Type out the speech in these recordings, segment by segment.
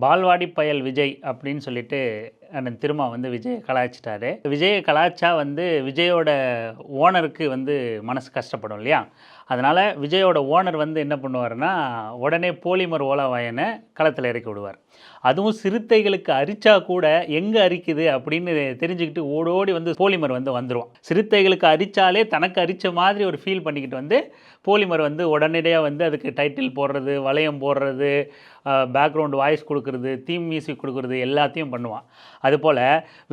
பால்வாடி பயல் விஜய் அப்படின்னு சொல்லிட்டு அண்ணன் திருமா வந்து விஜயை கலாய்ச்சிட்டாரு. விஜயை கலாய்ச்சா வந்து விஜயோட ஓனருக்கு வந்து மனசு கஷ்டப்படும் இல்லையா? அதனால் விஜயோட ஓனர் வந்து என்ன பண்ணுவார்னா உடனே போலிமர் ஓலவாயனை களத்தில் இறக்கி விடுவார். அதுவும் சிறுத்தைகளுக்கு அரிச்சா கூட எங்கே அரிக்குது அப்படின்னு தெரிஞ்சுக்கிட்டு ஓடோடி வந்து போலிமர் வந்து வந்துடுவான் சிறுத்தைகளுக்கு அரிச்சாலே தனக்கு அரிச்ச மாதிரி ஒரு ஃபீல் பண்ணிக்கிட்டு வந்து போலிமர் வந்து உடனடியாக வந்து அதுக்கு டைட்டில் போடுறது வளையம் போடுறது பேக்ரவுண்ட் வாய்ஸ் கொடுக்குறது தீம் மியூசிக் கொடுக்குறது எல்லாத்தையும் பண்ணுவான். அதுபோல்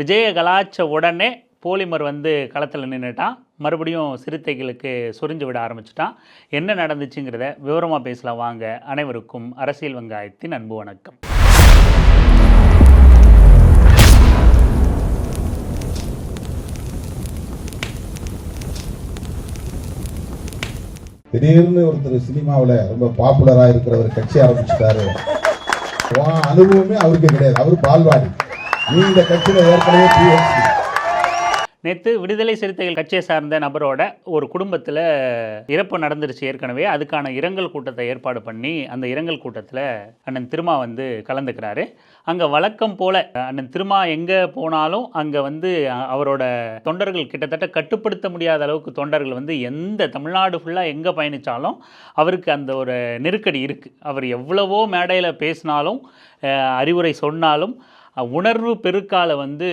விஜய கலாச்ச உடனே போலிமர் வந்து களத்தில் நின்றுட்டான் மறுபடியும் சிறுத்தைகளுக்கு சொரிஞ்சு விட ஆரம்பிச்சிட்டான் என்ன நடந்துச்சுங்கிறத விவரமாக பேசலாம் வாங்க. அனைவருக்கும் அரசியல் வெங்காயத்தின் அன்பு வணக்கம். திடீர்னு ஒருத்தர் சினிமாவில் ரொம்ப பாப்புலரா இருக்கிற ஒரு கட்சி ஆரம்பிச்சிட்டாரு. அனுபவமே அவருக்கு கிடையாது. அவர் பால்வாடி. நீ இந்த கட்சியில ஏற்கனவே பிஎஸ்சி நேற்று விடுதலை சிறுத்தைகள் கட்சியை சார்ந்த நபரோட ஒரு குடும்பத்தில் இறப்பு நடந்துருச்சு ஏற்கனவே. அதுக்கான இரங்கல் கூட்டத்தை ஏற்பாடு பண்ணி அந்த இரங்கல் கூட்டத்தில் அண்ணன் திருமா வந்து கலந்துக்கிறாரு. அங்கே வழக்கம் போல அண்ணன் திருமா எங்கே போனாலும் அங்கே வந்து அவரோட தொண்டர்கள் கிட்டத்தட்ட கட்டுப்படுத்த முடியாத அளவுக்கு தொண்டர்கள் வந்து எந்த தமிழ்நாடு ஃபுல்லாக எங்கே பயணித்தாலும் அவருக்கு அந்த ஒரு நெருக்கடி இருக்குது அவர் எவ்வளவோ மேடையில் பேசினாலும் அறிவுரை சொன்னாலும் உணர்வு பெருக்கால வந்து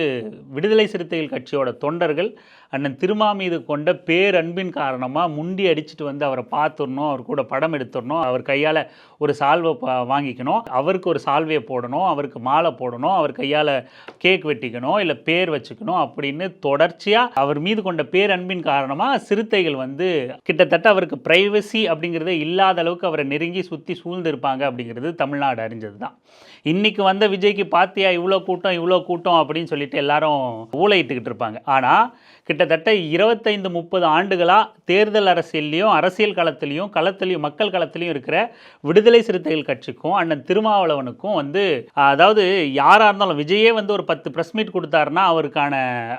விடுதலை சிறுத்தைகள் கட்சியோட தொண்டர்கள் அண்ணன் திருமா மீது கொண்ட பேரன்பின் காரணமாக முண்டி அடிச்சுட்டு வந்து அவரை பார்த்துடணும் அவர் கூட படம் எடுத்துடணும் அவர் கையால் ஒரு சால்வை வாங்கிக்கணும் அவருக்கு ஒரு சால்வையை போடணும் அவருக்கு மாலை போடணும் அவர் கையால் கேக் வெட்டிக்கணும் இல்லை பேர் வச்சுக்கணும் அப்படின்னு தொடர்ச்சியாக அவர் மீது கொண்ட பேரன்பின் காரணமாக சிறுத்தைகள் வந்து கிட்டத்தட்ட அவருக்கு ப்ரைவசி அப்படிங்கிறதே இல்லாத அளவுக்கு அவரை நெருங்கி சுற்றி சூழ்ந்திருப்பாங்க அப்படிங்கிறது தமிழ்நாடு அறிஞ்சது தான் இன்றைக்கி வந்த விஜய்க்கு பார்த்தியா இவ்வளோ கூட்டம் இவ்வளோ கூட்டம் அப்படின்னு சொல்லிட்டு எல்லாரும் ஊழையிட்டுக்கிட்டு இருப்பாங்க. ஆனால் கிட்டத்தட்ட இருபத்தைந்து முப்பது ஆண்டுகளாக தேர்தல் அரசியல்லையும் அரசியல் களத்திலையும் களத்திலையும் மக்கள் களத்திலையும் இருக்கிற விடுதலை சிறுத்தைகள் கட்சிக்கும் அண்ணன் திருமாவளவனுக்கும் வந்து அதாவது யாராக இருந்தாலும் விஜயே வந்து ஒரு பத்து ப்ரெஸ் மீட் கொடுத்தாருன்னா அவருக்கான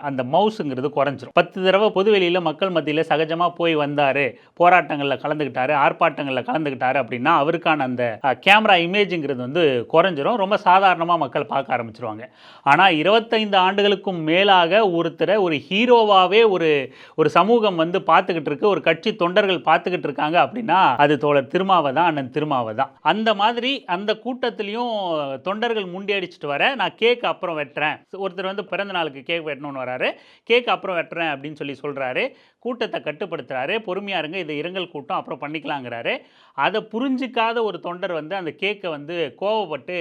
அந்த மவுஸுங்கிறது குறைஞ்சிரும். பத்து தடவை பொதுவெளியில் மக்கள் மத்தியில் சகஜமாக போய் வந்தார் போராட்டங்களில் கலந்துக்கிட்டாரு ஆர்ப்பாட்டங்களில் கலந்துக்கிட்டாரு அப்படின்னா அவருக்கான அந்த கேமரா இமேஜுங்கிறது வந்து குறைஞ்சிரும். ரொம்ப சாதாரணமாக மக்கள் பார்க்க ஆரம்பிச்சிருவாங்க. ஆனால் இருபத்தைந்து ஆண்டுகளுக்கும் மேலாக ஒருத்தரை ஒரு பொதுவாகவே ஒரு ஒரு சமூகம் வந்து பார்த்துக்கிட்டு இருக்கு ஒரு கட்சி தொண்டர்கள் பார்த்துக்கிட்டு இருக்காங்க அப்படின்னா அது தோழர் திருமாவை தான் அண்ணன் திருமாவை தான் அந்த மாதிரி அந்த கூட்டத்திலையும் தொண்டர்கள் முண்டி அடிச்சுட்டு வர நான் கேக் அப்புறம் வெட்டுறேன். ஒருத்தர் வந்து பிறந்த நாளுக்கு கேக் வெட்டணும்னு வராரு. கேக் அப்புறம் வெட்டுறேன் அப்படின்னு சொல்லி சொல்கிறாரு கூட்டத்தை கட்டுப்படுத்துறாரு. பொறுமையாக இருங்க இதை இரங்கல் கூட்டம் அப்புறம் பண்ணிக்கலாங்கிறாரு. அதை புரிஞ்சிக்காத ஒரு தொண்டர் வந்து அந்த கேக்கை வந்து கோவப்பட்டு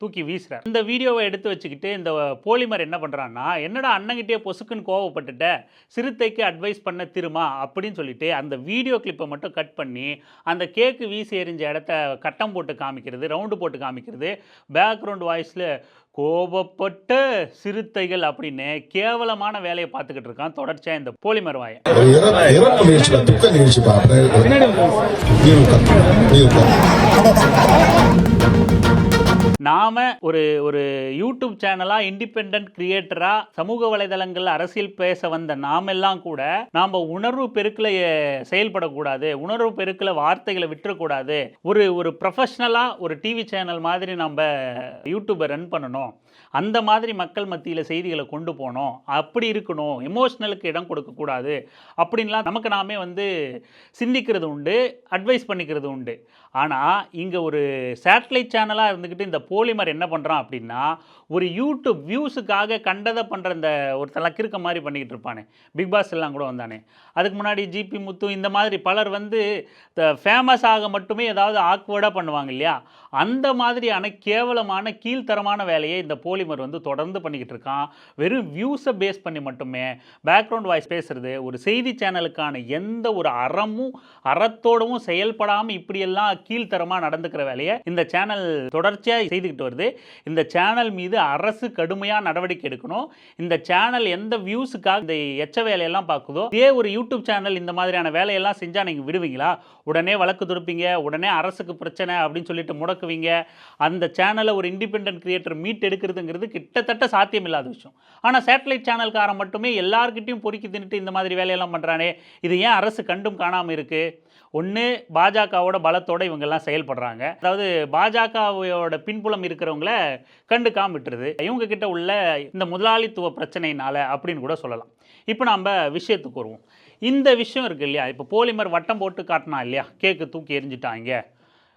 தூக்கி வீசுகிறார் இந்த வீடியோவை எடுத்து வச்சுக்கிட்டு இந்த போலிமர் என்ன பண்ணுறான்னா என்னடா அண்ணங்கிட்டே பொசுக்குன்னு கோவப்பட்டுட்ட? சிறுத்தைக்கு அட்வைஸ் பண்ண திருமா? அப்படின்னு சொல்லிட்டு அந்த வீடியோ கிளிப்பை மட்டும் கட் பண்ணி அந்த கேக்கு வீசி எறிஞ்ச இடத்த கட்டம் போட்டு காமிக்கிறது ரவுண்டு போட்டு காமிக்கிறது. பேக்ரவுண்ட் வாய்ஸில் கோபப்பட்ட சிறுத்தைகள் அப்படின்னு கேவலமான வேலையை பார்த்துக்கிட்டு இருக்கான். தொடர்ச்சியாக இந்த போலிமர் வாயை துக்க நிகழ்ச்சி நாம ஒரு ஒரு யூடியூப் சேனலாக இண்டிபெண்ட் கிரியேட்டராக சமூக வலைதளங்கள் அரசியல் பேச வந்த நாமெல்லாம் கூட நாம் உணர்வு பெருக்கில் செயல்படக்கூடாது உணர்வு பெருக்கில் வார்த்தைகளை விட்டுறக்கூடாது. ஒரு ஒரு ப்ரொஃபஷ்னலாக ஒரு டிவி சேனல் மாதிரி நம்ம யூடியூப்பை ரன் பண்ணணும். அந்த மாதிரி மக்கள் மத்தியில் செய்திகளை கொண்டு போகணும் அப்படி இருக்கணும். எமோஷ்னலுக்கு இடம் கொடுக்கக்கூடாது அப்படின்லாம் நமக்கு நாமே வந்து சிந்திக்கிறது உண்டு அட்வைஸ் பண்ணிக்கிறது உண்டு. ஆனால் இங்கே ஒரு சேட்டலைட் சேனலாக இருந்துக்கிட்டு இந்த போலிமர் என்ன பண்ணுறான் அப்படின்னா ஒரு யூடியூப் வியூஸுக்காக கண்டதை பண்ணுற இந்த ஒரு தலக்கிருக்க மாதிரி பண்ணிக்கிட்டு இருப்பானே. பிக் பாஸ் எல்லாம் கூட வந்தானே. அதுக்கு முன்னாடி ஜிபி முத்து இந்த மாதிரி பலர் வந்து ஃபேமஸ் ஆக மட்டுமே ஏதாவது ஆக்வர்டாக பண்ணுவாங்க இல்லையா? அந்த மாதிரியான கேவலமான கீழ்த்தரமான வேலையை இந்த போலிமர் வந்து தொடர்ந்து பண்ணிக்கிட்டு இருக்கான். வெறும் வியூஸை பேஸ் பண்ணி மட்டுமே பேக்ரவுண்ட் வாய்ஸ் பேசுகிறது ஒரு செய்தி சேனலுக்கான எந்த ஒரு அறமும் அறத்தோடவும் செயல்படாமல் இப்படியெல்லாம் கீழ்த்தரமாக நடந்துக்கிற வேலையை இந்த சேனல் தொடர்ச்சியாக செய்துக்கிட்டு வருது. இந்த சேனல் மீது அரசு கடுமையாக நடவடிக்கை எடுக்கணும். இந்த சேனல் எந்த வியூஸுக்காக இந்த எச்ச வேலையெல்லாம் பார்க்குதோ இதே ஒரு யூடியூப் சேனல் இந்த மாதிரியான வேலையெல்லாம் செஞ்சால் நீங்கள் விடுவீங்களா? உடனே வழக்கு துடுப்பீங்க உடனே அரசுக்கு பிரச்சனை அப்படின்னு சொல்லிட்டு முடக்குவீங்க. அந்த சேனலை ஒரு இண்டிபெண்ட் கிரியேட்டர் மீட் எடுக்கிறதுங்கிறது கிட்டத்தட்ட சாத்தியம் இல்லாத விஷயம் ஆனால் சேட்டலைட் சேனல்காரன் மட்டுமே எல்லார்கிட்டையும் பொறுக்கி தின்னுட்டு இந்த மாதிரி வேலையெல்லாம் பண்ணுறானே இது ஏன் அரசு கண்டும் காணாமல் இருக்குது ஒன்று பாஜகவோட பலத்தோடு இவங்கெல்லாம் செயல்படுறாங்க. அதாவது பாஜகவோட பின்புலம் இருக்கிறவங்கள கண்டுக்காம விட்டுருது. இவங்க கிட்ட உள்ள இந்த முதலாளித்துவ பிரச்சனையினால அப்படின்னு கூட சொல்லலாம். இப்போ நம்ம விஷயத்துக்கு வருவோம். இந்த விஷயம் இருக்கு இல்லையா? இப்போ போலிமர் வட்டம் போட்டு காட்டினா இல்லையா? கேக்கு தூக்கி எரிஞ்சிட்டாங்க.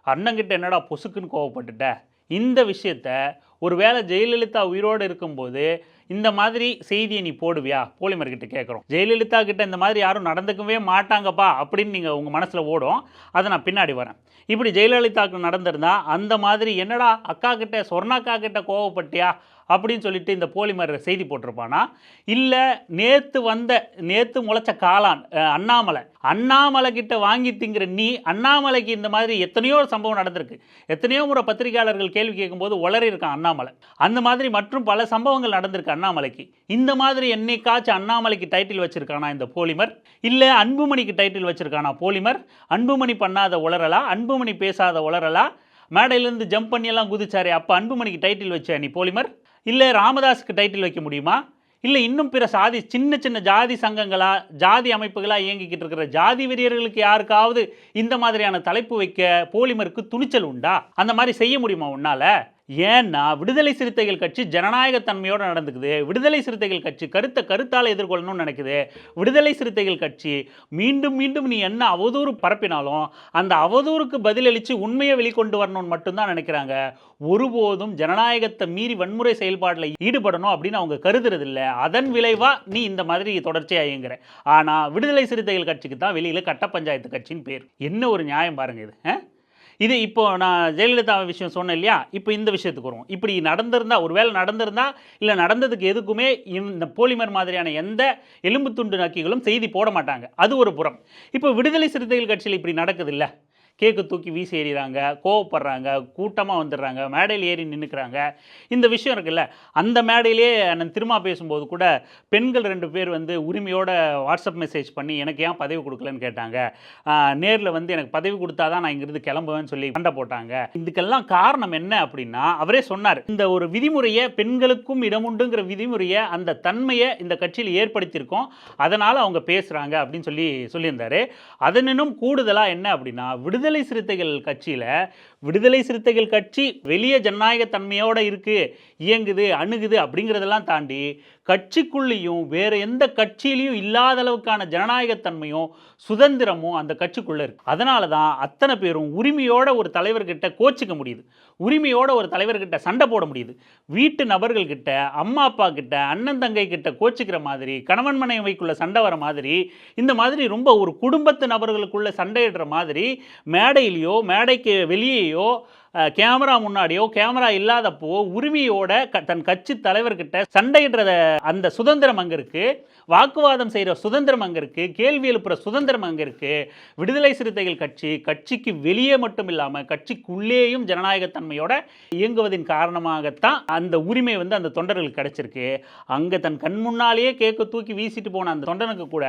அண்ணங்கிட்ட என்னடா பொசுக்குன்னு கோவப்பட்டுட்ட? இந்த விஷயத்த ஒருவேளை ஜெயலலிதா உயிரோடு இருக்கும்போது இந்த மாதிரி செய்தியை நீ போடுவியா? போலிமர் கிட்ட கேட்குறோம் ஜெயலலிதா கிட்ட இந்த மாதிரி யாரும் நடந்துக்கவே மாட்டாங்கப்பா அப்படின்னு நீங்கள் உங்கள் மனசில் ஓடும். அதை நான் பின்னாடி வரேன். இப்படி ஜெயலலிதாவுக்கு நடந்திருந்தா அந்த மாதிரி என்னடா அக்கா கிட்ட சொர்ணாக்கா கிட்ட கோவப்பட்டியா? அப்படின்னு சொல்லிட்டு இந்த போலிமர் செய்தி போட்டிருப்பானா? இல்லை நேற்று வந்த நேற்று முளைச்ச காளான் அண்ணாமலை. அண்ணாமலை கிட்ட வாங்கி திங்கிற நீ அண்ணாமலைக்கு இந்த மாதிரி எத்தனையோ சம்பவம் நடந்திருக்கு. எத்தனையோ முறை பத்திரிகையாளர்கள் கேள்வி கேட்கும்போது உளறி இருக்கான் அண்ணாமலை. அந்த மாதிரி மற்றும் பல சம்பவங்கள் நடந்திருக்கு அண்ணாமலைக்கு. இந்த மாதிரி என்னைக்காச்சும் அண்ணாமலைக்கு டைட்டில் வச்சிருக்கானா இந்த போலிமர்? இல்லை அன்புமணிக்கு டைட்டில் வச்சிருக்கானா போலிமர்? அன்புமணி பண்ணாத உளறலா? அன்புமணி பேசாத உளறலா? மேடையிலேருந்து ஜம்ப் பண்ணியெல்லாம் குதிச்சாரு குதிச்சாரே அப்போ அன்புமணிக்கு டைட்டில் வச்சா நீ போலிமர்? இல்லை ராமதாஸுக்கு டைட்டில் வைக்க முடியுமா? இல்லை இன்னும் பிற சாதி சின்ன சின்ன ஜாதி சங்கங்களா ஜாதி அமைப்புகளாக இயங்கிக்கிட்டு இருக்கிற ஜாதி வெறியர்களுக்கு யாருக்காவது இந்த மாதிரியான தலைப்பு வைக்க போலிமருக்கு துணிச்சல் உண்டா? அந்த மாதிரி செய்ய முடியுமா உன்னால? ஏன்னா விடுதலை சிறுத்தைகள் கட்சி ஜனநாயக தன்மையோடு நடந்துக்குது. விடுதலை சிறுத்தைகள் கட்சி கருத்தை கருத்தால் எதிர்கொள்ளணும்னு நினைக்குது. விடுதலை சிறுத்தைகள் கட்சி மீண்டும் மீண்டும் நீ என்ன அவதூறு பரப்பினாலும் அந்த அவதூறுக்கு பதிலளித்து உண்மையை வெளிக்கொண்டு வரணும்னு மட்டும்தான் நினைக்கிறாங்க. ஒருபோதும் ஜனநாயகத்தை மீறி வன்முறை செயல்பாட்டில் ஈடுபடணும் அப்படின்னு அவங்க கருதுறதில்ல. அதன் விளைவாக நீ இந்த மாதிரி தொடர்ச்சியாக இயங்குற. ஆனால் விடுதலை சிறுத்தைகள் கட்சிக்கு தான் வெளியில் கட்ட பஞ்சாயத்து கட்சின்னு பேர். என்ன ஒரு நியாயம் பாருங்க இது ஆ? இது இப்போ நான் ஜெயலலிதா விஷயம் சொன்னேன் இல்லையா? இப்போ இந்த விஷயத்துக்கு வருவோம். இப்படி நடந்திருந்தா ஒருவேளை நடந்திருந்தா இல்லை நடந்ததுக்கு எதுக்குமே இந்த போலிமர் மாதிரியான எந்த எலும்பு துண்டு நக்கிகளும் செய்தி போட மாட்டாங்க. அது ஒரு புறம். இப்போ விடுதலை சிறுத்தைகள் கட்சியில் இப்படி நடக்குது இல்லை? கேக்கு தூக்கி வீசி எறிகிறாங்க கோவப்படுறாங்க கூட்டமாக வந்துடுறாங்க மேடையில் ஏறி நின்றுக்கிறாங்க இந்த விஷயம் இருக்குல்ல அந்த மேடையிலே நான் திரும்ப பேசும்போது கூட பெண்கள் ரெண்டு பேர் வந்து உரிமையோட வாட்ஸ்அப் மெசேஜ் பண்ணி எனக்கு ஏன் பதவி கொடுக்கலன்னு கேட்டாங்க. நேரில் வந்து எனக்கு பதவி கொடுத்தா தான் நான் இங்கிருந்து கிளம்புவேன்னு சொல்லி சண்டை போட்டாங்க. இதுக்கெல்லாம் காரணம் என்ன அப்படின்னா அவரே சொன்னார் இந்த ஒரு விதிமுறையை பெண்களுக்கும் இடமுண்டுங்கிற விதிமுறையை அந்த தன்மையை இந்த கட்சியில் ஏற்படுத்தியிருக்கோம். அதனால் அவங்க பேசுகிறாங்க அப்படின்னு சொல்லி சொல்லியிருந்தார். அதனினும் கூடுதலாக என்ன அப்படின்னா விடுதலை விடுதலை சிறுத்தைகள் கட்சியில் விடுதலை சிறுத்தைகள் கட்சி வெளியே ஜனநாயக தன்மையோடு இருக்குது இயங்குது அணுகுது அப்படிங்கிறதெல்லாம் தாண்டி கட்சிக்குள்ளேயும் வேறு எந்த கட்சியிலையும் இல்லாத அளவுக்கான ஜனநாயகத்தன்மையும் சுதந்திரமும் அந்த கட்சிக்குள்ளே இருக்குது அதனால தான் அத்தனை பேரும் உரிமையோட ஒரு தலைவர்கிட்ட கோச்சிக்க முடியுது. உரிமையோட ஒரு தலைவர்கிட்ட சண்டை போட முடியுது. வீட்டு நபர்கள்கிட்ட அம்மா அப்பா கிட்ட அண்ணன் தங்கை கிட்ட கோச்சிக்கிற மாதிரி கணவன் மனைவிக்குள்ள சண்டை வர மாதிரி இந்த மாதிரி ரொம்ப ஒரு குடும்பத்து நபர்களுக்குள்ள சண்டையிடுற மாதிரி மேடையிலையோ மேடைக்கு வெளியேயோ கேமரா முன்னாடியோ கேமரா இல்லாதப்போ உரிமையோட க தன் கட்சி தலைவர்கிட்ட சண்டையிடுறத அந்த சுதந்திரம் அங்கே இருக்குது வாக்குவாதம் செய்கிற சுதந்திரம் அங்கே இருக்குது கேள்வி எழுப்புகிற சுதந்திரம் அங்கே இருக்குது விடுதலை சிறுத்தைகள் கட்சி கட்சிக்கு வெளியே மட்டும் இல்லாமல் கட்சிக்குள்ளேயும் ஜனநாயகத்தன்மையோட இயங்குவதின் காரணமாகத்தான் அந்த உரிமை வந்து அந்த தொண்டர்களுக்கு கிடைச்சிருக்கு. அங்கே தன் கண் முன்னாலேயே கேட்க தூக்கி வீசிட்டு போன அந்த தொண்டனுக்கு கூட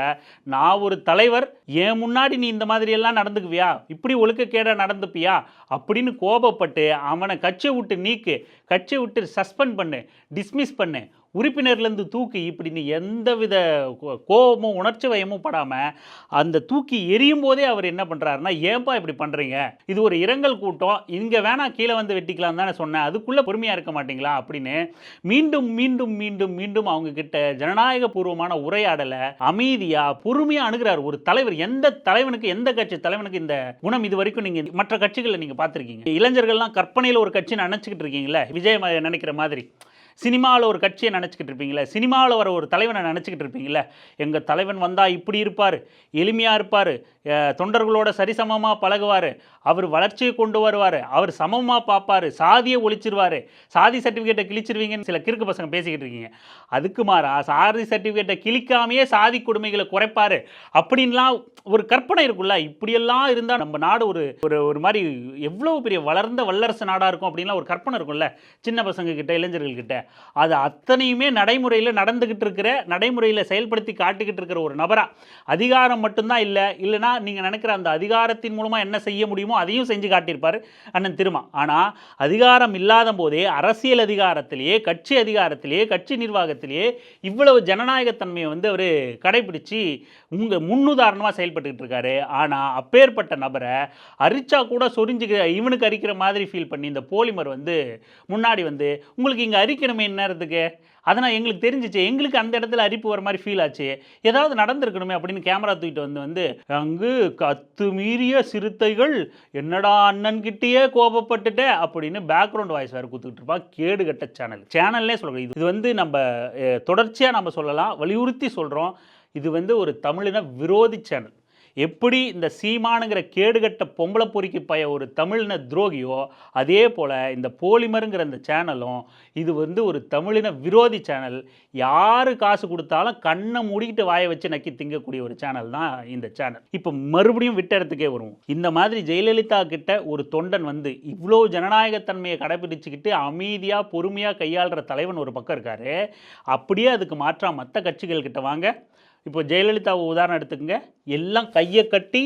நான் ஒரு தலைவர் என் முன்னாடி நீ இந்த மாதிரியெல்லாம் நடந்துக்குவியா? இப்படி ஒழுக்கக்கேடாக நடந்துப்பியா? அப்படின்னு கோவப்பட்டு அவனை கட்சியை விட்டு நீக்கு கட்சியை விட்டு சஸ்பெண்ட் பண்ணு டிஸ்மிஸ் பண்ணு. உறுப்பினர்லேருந்து தூக்கி இப்படி நீ எந்தவித கோ- கோபமும் உணர்ச்சி வயமும் படாமல் அந்த தூக்கி எரியும் போதே அவர் என்ன பண்ணுறாருன்னா ஏன்பா இப்படி பண்ணுறீங்க இது ஒரு இரங்கல் கூட்டம். இங்கே வேணாம் கீழே வந்து வெட்டிக்கலாம் தானே சொன்னேன். அதுக்குள்ளே பொறுமையாக இருக்க மாட்டீங்களா? அப்படின்னு மீண்டும் மீண்டும் மீண்டும் மீண்டும் அவங்கக்கிட்ட ஜனநாயக பூர்வமான உரையாடலை அமைதியாக பொறுமையாக அணுகிறார். ஒரு தலைவர் எந்த தலைவனுக்கு எந்த கட்சி தலைவனுக்கு இந்த குணம்? இது வரைக்கும் நீங்கள் மற்ற கட்சிகளை நீங்கள் பார்த்துருக்கீங்க. இளைஞர்கள்லாம் கற்பனையில் ஒரு கட்சின்னு நினச்சிக்கிட்டு இருக்கீங்களே விஜய் நினைக்கிற மாதிரி. சினிமாவில் ஒரு கட்சியை நினச்சிக்கிட்டு இருப்பீங்களே? சினிமாவில் வர ஒரு தலைவனை நினச்சிக்கிட்டு இருப்பீங்களே? எங்கள் தலைவன் வந்தால் இப்படி இருப்பார் எளிமையாக இருப்பார் தொண்டர்களோட சரிசமமாக பழகுவார் அவர் வளர்ச்சியை கொண்டு வருவார் அவர் சமமாக பார்ப்பார் சாதியை ஒழிச்சிருவார் சாதி சர்டிஃபிகேட்டை கிழிச்சிருவீங்கன்னு சில கிறுக்கு பசங்க பேசிக்கிட்டு இருக்கீங்க. அதுக்கு மாறா சாதி சர்டிஃபிகேட்டை கிழிக்காமையே சாதி கொடுமைகளை குறைப்பார் அப்படின்லாம் ஒரு கற்பனை இருக்குல்ல இப்படியெல்லாம் இருந்தால் நம்ம நாடு ஒரு ஒரு ஒரு மாதிரி எவ்வளோ பெரிய வளர்ந்த வல்லரசு நாடாக இருக்கும் அப்படின்லாம் ஒரு கற்பனை இருக்கும்ல? சின்ன பசங்க கிட்ட. அது அத்தனையுமே நடைமுறையில் நடந்துக்கிட்டு இருக்கிற நடைமுறையில் செயல்படுத்தி காட்டிக்கிட்டு இருக்கிற ஒரு நபராக அதிகாரம் மட்டும்தான் இல்லை இல்லைனா நீங்கள் நினைக்கிற அந்த அதிகாரத்தின் மூலமாக என்ன செய்ய முடியுமோ அதையும் செஞ்சு காட்டியிருப்பார் அண்ணன் திருமா. ஆனால் அதிகாரம் இல்லாத போதே அரசியல் அதிகாரத்திலேயே கட்சி அதிகாரத்திலேயே கட்சி நிர்வாகத்திலேயே இவ்வளவு ஜனநாயகத்தன்மையை வந்து அவர் கடைபிடிச்சு உங்கள் முன்னுதாரணமாக செயல்பட்டுக்கிட்டு இருக்காரு. ஆனால் அப்பேற்பட்ட நபரை அரிச்சா கூட சொரிஞ்சுக்க இவனுக்கு அரிக்கிற மாதிரி ஃபீல் பண்ணி இந்த போலிமர் வந்து முன்னாடி வந்து உங்களுக்கு இங்கே அரிக்கணுமே நேரத்துக்கு அதனால் எங்களுக்கு தெரிஞ்சிச்சு. எங்களுக்கு அந்த இடத்துல அரிப்பு வர மாதிரி ஃபீல் ஆச்சு. ஏதாவது நடந்திருக்கணுமே அப்படின்னு கேமரா தூக்கிட்டு வந்து வந்து அங்கு கத்து மீறிய சிறுத்தைகள் என்னடா அண்ணன்கிட்டயே கோபப்பட்டுட்டே அப்படின்னு பேக்ரவுண்ட் வாய்ஸ் வேறு கொடுத்துக்கிட்டு இருப்பா. கேடு கட்ட சேனல் சேனல்லே சொல்கிறேன் இது இது வந்து நம்ம தொடர்ச்சியாக நம்ம சொல்லலாம். வலியுறுத்தி சொல்கிறோம் இது வந்து ஒரு தமிழின விரோதி சேனல் எப்படி இந்த சீமானுங்கிற கேடுகட்ட பொம்பளை பொறுக்கி பய ஒரு தமிழின துரோகியோ அதே போல் இந்த போலிமருங்கிற இந்த சேனலும் இது வந்து ஒரு தமிழின விரோதி சேனல் யார் காசு கொடுத்தாலும் கண்ணை மூடிக்கிட்டு வாயை வச்சு நக்கி திங்கக்கூடிய ஒரு சேனல் தான் இந்த சேனல் இப்போ மறுபடியும் விட்ட இடத்துக்கே வருவோம். இந்த மாதிரி ஜெயலலிதா கிட்ட ஒரு தொண்டன் வந்து இவ்வளோ ஜனநாயகத்தன்மையை கடைபிடிச்சிக்கிட்டு அமைதியாக பொறுமையாக கையாளுற தலைவன் ஒரு பக்கம் இருக்காரு. அப்படியே அதுக்கு மாற்றா மற்ற கட்சிகள் கிட்ட வாங்க. இப்போ ஜெயலலிதாவை உதாரணம் எடுத்துக்கங்க. எல்லாம் கையை கட்டி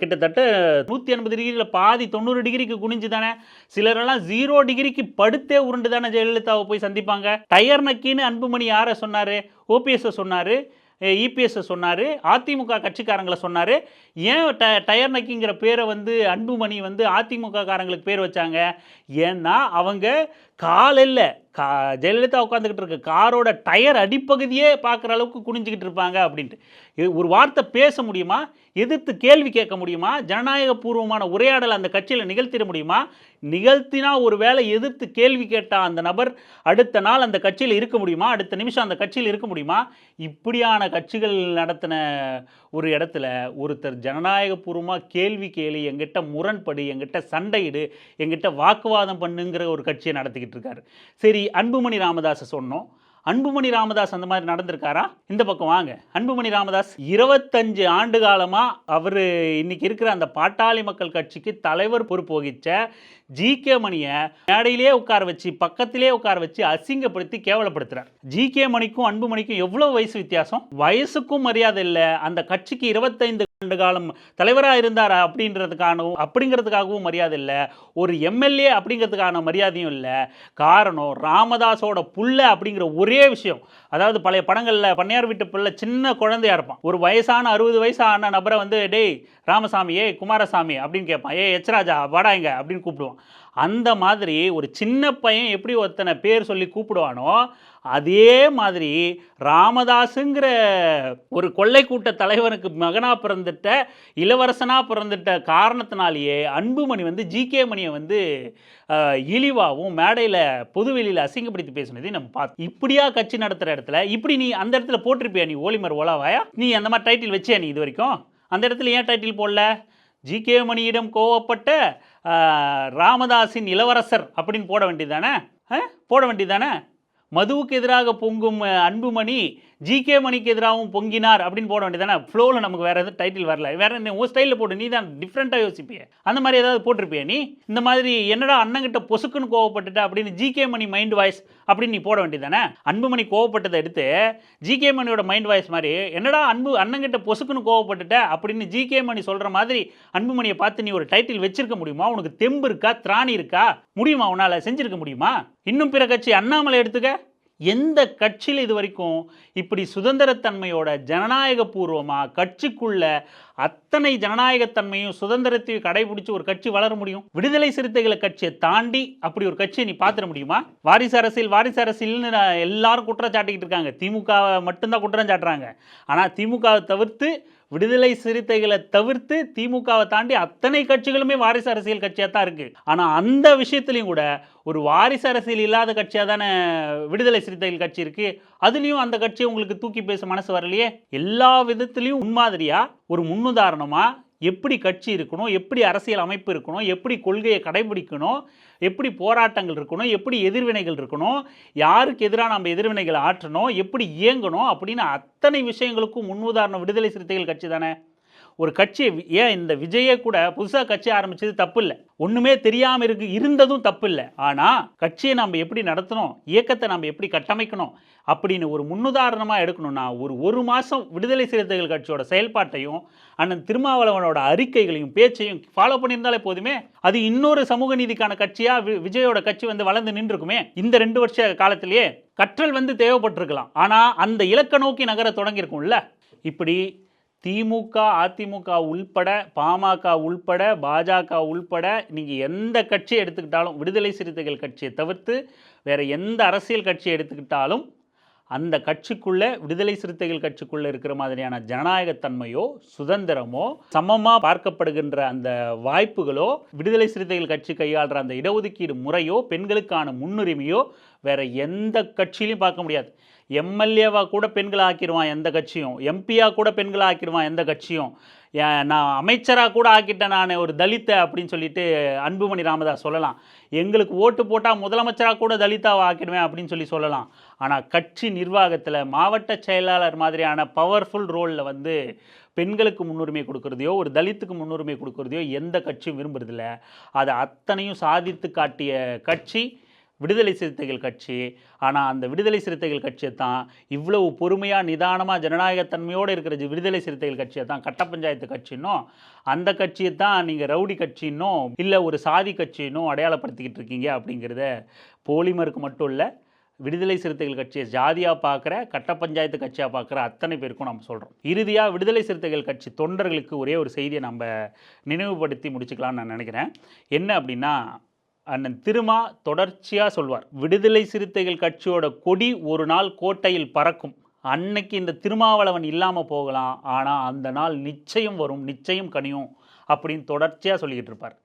கிட்டத்தட்ட நூற்றி எண்பது டிகிரியில் பாதி தொண்ணூறு டிகிரிக்கு குனிஞ்சு தானே. சிலரெல்லாம் ஜீரோ டிகிரிக்கு படுத்தே உருண்டு தானே ஜெயலலிதாவை போய் சந்திப்பாங்க. டயர் நக்கின்னு அன்புமணி யாரை சொன்னார்? ஓபிஎஸ்ஸை சொன்னார். இபிஎஸ்ஸை சொன்னார். அதிமுக கட்சிக்காரங்களை சொன்னார். ஏன் ட டயர் நக்கிங்கிற பேரை வந்து அன்புமணி வந்து அதிமுக காரங்களுக்கு பேர் வச்சாங்க? ஏன்னா அவங்க காலையில் கா ஜெயலலிதா உட்காந்துக்கிட்டு இருக்க. காரோட டயர் அடிப்பகுதியே பார்க்குற அளவுக்கு குனிஞ்சிக்கிட்டு இருப்பாங்க அப்படின்ட்டு. இது ஒரு வார்த்தை பேச முடியுமா? எதிர்த்து கேள்வி கேட்க முடியுமா? ஜனநாயக பூர்வமான உரையாடல் அந்த கட்சியில் நிகழ்த்திட முடியுமா? நிகழ்த்தினா ஒரு வேளை எதிர்த்து கேள்வி கேட்டால் அந்த நபர் அடுத்த நாள் அந்த கட்சியில் இருக்க முடியுமா? அடுத்த நிமிஷம் அந்த கட்சியில் இருக்க முடியுமா? இப்படியான கட்சிகள் நடத்தின ஒரு இடத்துல ஒருத்தர் ஜனநாயகபூர்வமாக கேள்வி கேளு எங்கிட்ட முரண்படு எங்கிட்ட சண்டையிடு எங்கிட்ட வாக்குவாதம் பண்ணுங்கிற ஒரு கட்சியை நடத்திக்கிட்டு இருக்காரு சரி அன்புமணி ராமதாஸை சொன்னோம். அன்புமணி ராமதாஸ் அந்த மாதிரி நடந்திருக்காரா? இந்த பக்கம் வாங்க. அன்புமணி ராமதாஸ் இருபத்தஞ்சு ஆண்டு காலமாக அவர் இன்னைக்கு இருக்கிற அந்த பாட்டாளி மக்கள் கட்சிக்கு தலைவர் பொறுப்பு வகிச்ச ஜி கே மணியை மேடையிலே உட்கார வச்சு பக்கத்திலே உட்கார வச்சு அசிங்கப்படுத்தி கேவலப்படுத்துறார். ஜி கே மணிக்கும் அன்புமணிக்கும் எவ்வளோ வயசு வித்தியாசம்? வயசுக்கும் மரியாதை இல்லை. அந்த கட்சிக்கு இருபத்தைந்து ஆண்டு காலம் தலைவராக இருந்தார் அப்படின்றதுக்காகவும் அப்படிங்கிறதுக்காகவும் மரியாதை இல்லை. ஒரு எம்எல்ஏ அப்படிங்கிறதுக்கான மரியாதையும் இல்லை. காரணம் ராமதாஸோட புள்ள அப்படிங்கிற ஒரே விஷயம். அதாவது பழைய படங்களில் பண்ணையார் வீட்டு பிள்ளை சின்ன குழந்தையா இருப்பான். ஒரு வயசான அறுபது வயசான நபரை வந்து டேய் ராமசாமி ஏய் குமாரசாமி அப்படின்னு கேட்பான். ஏய் எச்ராஜா வாடா இங்க அப்படின்னு கூப்பிடுவான். அந்த மாதிரி ஒரு சின்ன பையன் எப்படி ஒருத்தனை பேர் சொல்லி கூப்பிடுவானோ அதே மாதிரி ராமதாஸுங்கிற ஒரு கொள்ளை கூட்ட தலைவனுக்கு மகனாக பிறந்துட்ட இளவரசனாக பிறந்துட்ட காரணத்தினாலேயே அன்புமணி வந்து ஜிகே மணியை வந்து இழிவாகவும் மேடையில் பொதுவெளியில் அசிங்கப்படுத்தி பேசுனதையும் நம்ம பார்த்தோம். இப்படியா கட்சி நடத்துகிற இடத்துல இப்படி நீ அந்த இடத்துல போட்டிருப்பியா நீ ஓலிமர் ஓலாவாயா? நீ அந்த மாதிரி டைட்டில் வச்சியா நீ இது வரைக்கும் அந்த இடத்துல ஏன் டைட்டில் போடல? ஜிகே மணியிடம் கோவப்பட்ட ராமதாஸின் இளவரசர் அப்படின்னு போட வேண்டியதானே போட வேண்டியதானே மதுவுக்கு எதிராக பொங்கும் அன்புமணி ஜிகே மணிக்கு எதிராகவும் பொங்கினார் அப்படின்னு போட வேண்டியதானே ஃப்ளோவில் நமக்கு வேறு எதுவும் டைட்டில் வரல. வேறு என்ன உன் ஸ்டைலில் போட்டு நீ தான் டிஃப்ரெண்ட்டாக யோசிப்பிய. அந்த மாதிரி ஏதாவது போட்டிருப்பிய நீ? இந்த மாதிரி என்னடா அண்ணங்கிட்ட பொசுக்குன்னு கோவப்பட்டுட்ட அப்படின்னு ஜிகே மணி மைண்ட் வாய்ஸ் அப்படின்னு நீ போட வேண்டியதானே அன்புமணி கோவப்பட்டதை எடுத்து ஜிகே மணியோட மைண்ட் வாய்ஸ் மாதிரி என்னடா அன்பு அண்ணங்கிட்ட பொசுக்குன்னு கோவப்பட்டுட்ட அப்படின்னு ஜிகே மணி சொல்கிற மாதிரி அன்புமணியை பார்த்து நீ ஒரு டைட்டில் வச்சிருக்க முடியுமா? உனக்கு தெம்பு இருக்கா? திராணி இருக்கா? முடியுமா உன்னால்? செஞ்சிருக்க முடியுமா? இன்னும் பிற கட்சி அண்ணாமலை எடுத்துக்க? எந்த கட்சியில் இது வரைக்கும் இப்படி சுதந்திரத்தன்மையோட ஜனநாயகபூர்வமாக கட்சிக்குள்ள அத்தனை ஜனநாயகத்தன்மையும் சுதந்திரத்தையும் கடைபிடிச்சு ஒரு கட்சி வளர முடியும்? விடுதலை சிறுத்தைகளை கட்சியை தாண்டி அப்படி ஒரு கட்சியை நீ பார்த்துட முடியுமா? வாரிசு அரசியல் வாரிசு அரசியல்னு எல்லாரும் குற்றம் சாட்டிக்கிட்டு இருக்காங்க. திமுக மட்டும்தான் குற்றம் சாட்டுறாங்க. ஆனால் திமுகவை தவிர்த்து விடுதலை சிறுத்தைகளை தவிர்த்து திமுகவை தாண்டி அத்தனை கட்சிகளுமே வாரிசு அரசியல் கட்சியாக தான் இருக்குது ஆனால் அந்த விஷயத்துலையும் கூட ஒரு வாரிசு அரசியல் இல்லாத கட்சியாக தானே விடுதலை சிறுத்தைகள் கட்சி இருக்குது அதுலேயும் அந்த கட்சியை உங்களுக்கு தூக்கி பேச மனசு வரலையே? எல்லா விதத்துலேயும் முன்மாதிரியாக ஒரு முன்னுதாரணமாக எப்படி கட்சி இருக்கணும் எப்படி அரசியல் அமைப்பு இருக்கணும் எப்படி கொள்கையை கடைபிடிக்கணும் எப்படி போராட்டங்கள் இருக்கணும் எப்படி எதிர்வினைகள் இருக்கணும் யாருக்கு எதிராக நம்ம எதிர்வினைகளை ஆற்றணும் எப்படி இயங்கணும் அப்படின்னு அத்தனை விஷயங்களுக்கும் முன்னுதாரணம் விடுதலை சிறுத்தைகள் கட்சி தானே? ஒரு கட்சி ஏன் இந்த விஜயே கூட புதுசாக கட்சி ஆரம்பிச்சது தப்பு இல்லை ஒன்றுமே தெரியாமல் இருக்கு இருந்ததும் தப்பு இல்லை ஆனால் கட்சியை நம்ம எப்படி நடத்தணும் இயக்கத்தை நம்ம எப்படி கட்டமைக்கணும் அப்படின்னு ஒரு முன்னுதாரணமாக எடுக்கணும்னா ஒரு ஒரு மாதம் விடுதலை சிறுத்தைகள் கட்சியோட செயல்பாட்டையும் அண்ணன் திருமாவளவனோட அறிக்கைகளையும் பேச்சையும் ஃபாலோ பண்ணியிருந்தாலே போதுமே அது இன்னொரு சமூக நீதிக்கான கட்சியாக விஜயோட கட்சி வந்து வளர்ந்து நின்றுருக்குமே இந்த ரெண்டு வருஷ காலத்திலேயே கற்றல் வந்து தேவைப்பட்டிருக்கலாம். ஆனால் அந்த இலக்க நோக்கி நகர தொடங்கியிருக்கும்ல. இப்படி திமுக அதிமுக உள்பட பாமக உள்பட பாஜக உள்பட நீங்கள் எந்த கட்சியை எடுத்துக்கிட்டாலும் விடுதலை சிறுத்தைகள் கட்சியை தவிர்த்து வேற எந்த அரசியல் கட்சியை எடுத்துக்கிட்டாலும் அந்த கட்சிக்குள்ளே விடுதலை சிறுத்தைகள் கட்சிக்குள்ளே இருக்கிற மாதிரியான ஜனநாயகத்தன்மையோ சுதந்திரமோ சமமாக பார்க்கப்படுகின்ற அந்த வாய்ப்புகளோ விடுதலை சிறுத்தைகள் கட்சி கையாளுற அந்த இடஒதுக்கீடு முறையோ பெண்களுக்கான முன்னுரிமையோ வேறு எந்த கட்சியிலையும் பார்க்க முடியாது. எம்எல்ஏவாக கூட பெண்களை ஆக்கிடுவான் எந்த கட்சியும். எம்பியாக கூட பெண்களை ஆக்கிடுவான் எந்த கட்சியும். நான் அமைச்சராக கூட ஆக்கிட்டேன் நான் ஒரு தலித்தை அப்படின்னு சொல்லிட்டு அன்புமணி ராமதாஸ் சொல்லலாம். எங்களுக்கு ஓட்டு போட்டால் முதலமைச்சராக கூட தலிதாவை ஆக்கிடுவேன் அப்படின்னு சொல்லி சொல்லலாம். ஆனால் கட்சி நிர்வாகத்தில் மாவட்ட செயலாளர் மாதிரியான பவர்ஃபுல் ரோலில் வந்து பெண்களுக்கு முன்னுரிமை கொடுக்குறதையோ ஒரு தலித்துக்கு முன்னுரிமை கொடுக்குறதையோ எந்த கட்சியும் விரும்புறதில்ல. அதை அத்தனையும் சாதித்து காட்டிய கட்சி. விடுதலை சிறுத்தைகள் கட்சி. ஆனால் அந்த விடுதலை சிறுத்தைகள் கட்சியை தான் இவ்வளவு பொறுமையாக நிதானமாக ஜனநாயகத்தன்மையோடு இருக்கிற விடுதலை சிறுத்தைகள் கட்சியை தான் கட்ட பஞ்சாயத்து கட்சின்னும் அந்த கட்சியை தான் நீங்கள் ரவுடி கட்சின்னும் இல்லை ஒரு சாதி கட்சின்னும் அடையாளப்படுத்திக்கிட்டு இருக்கீங்க அப்படிங்கிறத போலிமருக்கு மட்டும் இல்லை விடுதலை சிறுத்தைகள் கட்சியை ஜாதியாக பார்க்குற கட்ட பஞ்சாயத்து கட்சியாக பார்க்குற அத்தனை பேருக்கும் நம்ம சொல்கிறோம் இறுதியாக விடுதலை சிறுத்தைகள் கட்சி தொண்டர்களுக்கு ஒரே ஒரு செய்தியை நம்ம நினைவுபடுத்தி முடிச்சுக்கலாம்னு நான் நினைக்கிறேன். என்ன அப்படின்னா அண்ணன் திருமா தொடர்ச்சியாக சொல்வார் விடுதலை சிறுத்தைகள் கட்சியோட கொடி ஒரு நாள் கோட்டையில் பறக்கும். அன்னைக்கு இந்த திருமாவளவன் இல்லாமல் போகலாம். ஆனால் அந்த நாள் நிச்சயம் வரும் நிச்சயம் கனியும் அப்படின்னு தொடர்ச்சியாக சொல்லிக்கிட்டு இருப்பார்.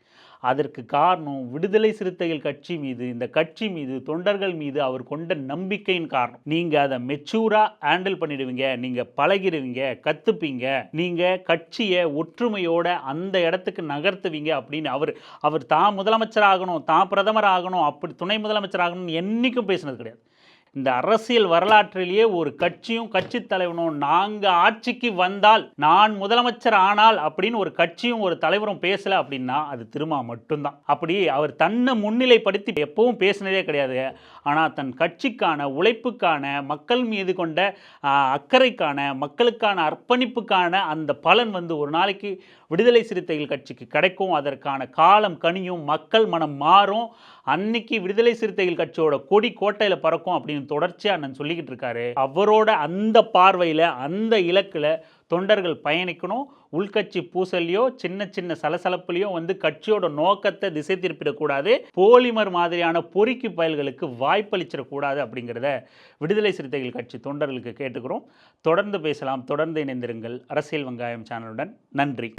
அதற்கு காரணம் விடுதலை சிறுத்தைகள் கட்சி மீது இந்த கட்சி மீது தொண்டர்கள் மீது அவர் கொண்ட நம்பிக்கையின் காரணம். நீங்கள் அதை மெச்சூராக ஹேண்டில் பண்ணிடுவீங்க நீங்கள் பழகிடுவீங்க கற்றுப்பீங்க நீங்கள் கட்சியை ஒற்றுமையோட அந்த இடத்துக்கு நகர்த்துவீங்க அப்படின்னு அவர் அவர் தான் முதலமைச்சர் ஆகணும் தான் பிரதமர் ஆகணும் அப்படி துணை முதலமைச்சர் ஆகணும்னு என்றைக்கும் பேசினது கிடையாது. இந்த அரசியல் வரலாற்றிலேயே ஒரு கட்சியும் கட்சி தலைவனும் நாங்கள் ஆட்சிக்கு வந்தால் நான் முதலமைச்சர் ஆனால் அப்படின்னு ஒரு கட்சியும் ஒரு தலைவரும் பேசலை அப்படின்னா அது திருமா மட்டும்தான். அப்படி அவர் தன்னை முன்னிலைப்படுத்தி எப்பவும் பேசினதே கிடையாது. ஆனால் தன் கட்சிக்கான உழைப்புக்கான மக்கள் மீது கொண்ட அக்கறைக்கான மக்களுக்கான அர்ப்பணிப்புக்கான அந்த பலன் வந்து ஒரு நாளைக்கு விடுதலை சிறுத்தைகள் கட்சிக்கு கிடைக்கும். அதற்கான காலம் கனியும் மக்கள் மனம் மாறும். அன்னைக்கு விடுதலை சிறுத்தைகள் கட்சியோட கொடி கோட்டையில் பறக்கும் அப்படின்னு தொடர்ச்சியாக அண்ணன் சொல்லிக்கிட்டு இருக்காரு. அவரோட அந்த பார்வையில் அந்த இலக்கில் தொண்டர்கள் பயணிக்கணும். உள்கட்சி பூசல்லையோ சின்ன சின்ன சலசலப்புலையோ வந்து கட்சியோட நோக்கத்தை திசை திருப்பிடக்கூடாது. போலிமர் மாதிரியான பொறுக்கி பயல்களுக்கு வாய்ப்பளிச்சிடக்கூடாது அப்படிங்கிறத விடுதலை சிறுத்தைகள் கட்சி தொண்டர்களுக்கு கேட்டுக்கிறோம். தொடர்ந்து பேசலாம். தொடர்ந்து இணைந்திருங்கள். அரசியல் வெங்காயம் சேனலுடன். நன்றி.